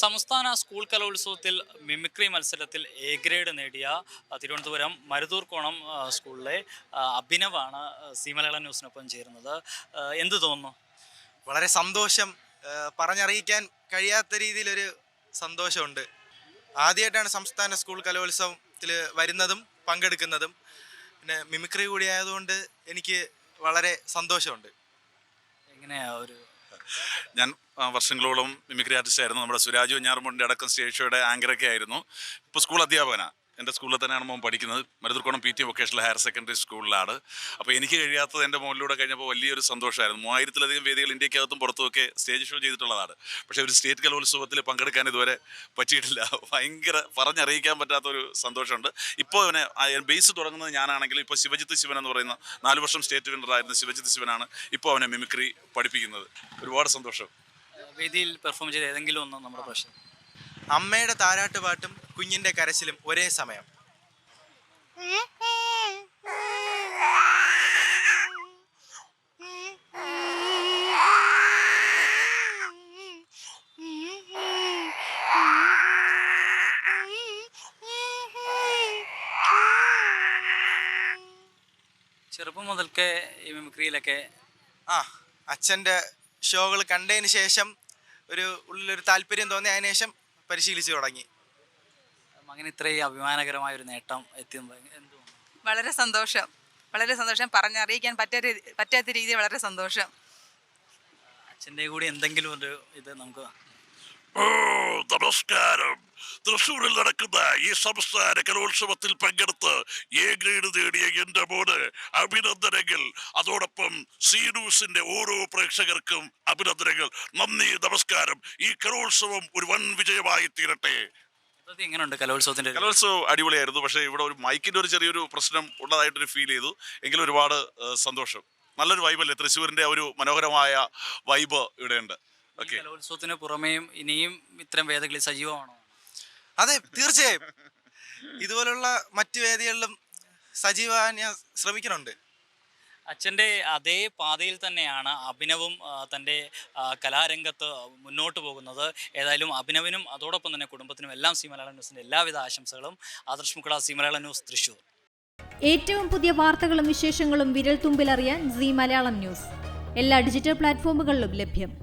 സംസ്ഥാന സ്കൂൾ കലോത്സവത്തിൽ മിമിക്രി മത്സരത്തിൽ എ ഗ്രേഡ് നേടിയ തിരുവനന്തപുരം മരുതൂർക്കോണം കോണം സ്കൂളിലെ അഭിനവാണ് സീമലേള ന്യൂസിനൊപ്പം ചേരുന്നത്. എന്ത് തോന്നുന്നു? വളരെ സന്തോഷം പറഞ്ഞറിയിക്കാൻ കഴിയാത്ത രീതിയിലൊരു സന്തോഷമുണ്ട്. ആദ്യമായിട്ടാണ് സംസ്ഥാന സ്കൂൾ കലോത്സവത്തിൽ വരുന്നതും പങ്കെടുക്കുന്നതും. പിന്നെ മിമിക്രി കൂടി ആയതുകൊണ്ട് എനിക്ക് വളരെ സന്തോഷമുണ്ട്. എങ്ങനെയാ ഒരു ഞാൻ വർഷങ്ങളോളം മിമിക്രി ആർട്ടിസ്റ്റ് ആയിരുന്നു നമ്മുടെ സുരാജ് ഞാറുമുണ്ടിന്റെ അടക്കം സ്റ്റേജ് ഷോയുടെ ആങ്കറൊക്കെ ആയിരുന്നു. ഇപ്പോൾ സ്കൂൾ അധ്യാപകനാണ് എന്റെ സ്കൂളിൽ തന്നെയാണ് മോൻ പഠിക്കുന്നത്. Maruthoorkonam P T vocational higher secondary സ്കൂളിലാണ്. അപ്പോൾ എനിക്ക് കഴിയാത്തത് എന്റെ മോനിലൂടെ കഴിഞ്ഞപ്പോൾ വലിയൊരു സന്തോഷമായിരുന്നു. മൂവായിരത്തിലധികം വേദികൾ ഇന്ത്യക്കകത്തും പുറത്തുമൊക്കെ സ്റ്റേജ് ഷോ ചെയ്തിട്ടുള്ളതാണ്. പക്ഷേ ഒരു സ്റ്റേറ്റ് കലോത്സവത്തിൽ പങ്കെടുക്കാൻ ഇതുവരെ പറ്റിയിട്ടില്ല. ഭയങ്കര പറഞ്ഞറിയിക്കാൻ പറ്റാത്തൊരു സന്തോഷമുണ്ട്. ഇപ്പോൾ ഇവനെ ബേസ് തുടങ്ങുന്നത് ഞാനാണെങ്കിൽ ഇപ്പോൾ ശിവജിത്ത് ശിവൻ എന്ന് പറയുന്ന നാല് വർഷം സ്റ്റേറ്റ് വിന്നറായിരുന്ന ശിവജിത്ത് ശിവനാണ് ഇപ്പോൾ അവനെ മിമിക്രി പഠിപ്പിക്കുന്നത്. ഒരുപാട് സന്തോഷം. വേദിയിൽ പെർഫോം ചെയ്ത ഏതെങ്കിലും ഒന്ന് നമ്മുടെ പ്രശ്നം. അമ്മയുടെ താരാട്ട് പാട്ടും കുഞ്ഞിന്റെ കരച്ചിലും ഒരേ സമയം. ചെറുപ്പം മുതൽക്കേ ഈ മിമിക്രിയിലൊക്കെ ആ അച്ഛന്റെ ഷോകൾ കണ്ടതിന് ശേഷം ഒരു ഉള്ളിലൊരു താല്പര്യം തോന്നി അതിന് ശേഷം പരിശീലിച്ചു തുടങ്ങി. അങ്ങനെ ഇത്രയും അഭിമാനകരമായ ഒരു നേട്ടം എത്തിയുമ്പോൾ എന്ത് വളരെ സന്തോഷം. വളരെ സന്തോഷം. പറഞ്ഞറിയിക്കാൻ പറ്റാത്ത പറ്റാത്ത രീതി വളരെ സന്തോഷം. അച്ഛന്റെ കൂടി എന്തെങ്കിലും ഒരു ഇത് നമുക്ക് നമസ്കാരം. തൃശ്ശൂരിൽ നടക്കുന്ന ഈ സംസ്ഥാന കലോത്സവത്തിൽ പങ്കെടുത്ത് എ ഗ്രേഡ് നേടിയ എന്റെ മോന് അഭിനന്ദനങ്ങൾ. അതോടൊപ്പം സി ന്യൂസിന്റെ ഓരോ പ്രേക്ഷകർക്കും അഭിനന്ദനങ്ങൾ. നന്ദി നമസ്കാരം. ഈ കലോത്സവം ഒരു വൻ വിജയമായി തീരട്ടെ. മൊത്തത്തിൽ എങ്ങനെയുണ്ട് കലോത്സവത്തിന്റെ കലോത്സവം അടിപൊളിയായിരുന്നു. പക്ഷേ ഇവിടെ ഒരു മൈക്കിന്റെ ഒരു ചെറിയൊരു പ്രശ്നം ഉള്ളതായിട്ടൊരു ഫീൽ ചെയ്തു. എങ്കിലും ഒരുപാട് സന്തോഷം. നല്ലൊരു വൈബല്ലേ തൃശ്ശൂരിന്റെ ഒരു മനോഹരമായ വൈബ് ഇവിടെയുണ്ട്. ഉണ്ട് ഓക്കെ കലോത്സവത്തിന് പുറമേയും ഇനിയും ഇത്തരം വേദികളിൽ സജീവമാണോ? അതെ തീർച്ചയായും. ഇതുപോലുള്ള മറ്റു വേദികളിലും സജീവാൻ ഞാൻ ശ്രമിക്കുന്നുണ്ട്. അച്ഛന്റെ അതേ പാതയിൽ തന്നെയാണ് അഭിനവും തന്റെ കലാരംഗത്ത് മുന്നോട്ട് പോകുന്നത്. ഏതായാലും അഭിനവിനും അതോടൊപ്പം തന്നെ കുടുംബത്തിനും എല്ലാം സി മലയാളം ന്യൂസിന്റെ എല്ലാവിധ ആശംസകളും. ആദർശ് മുക്കള സി മലയാളം ന്യൂസ് തൃശ്ശൂർ ഏറ്റവും പുതിയ വാർത്തകളും വിശേഷങ്ങളും വിരൽ തുമ്പിലറിയാൻ സി മലയാളം ന്യൂസ്. എല്ലാ ഡിജിറ്റൽ പ്ലാറ്റ്ഫോമുകളിലും ലഭ്യം.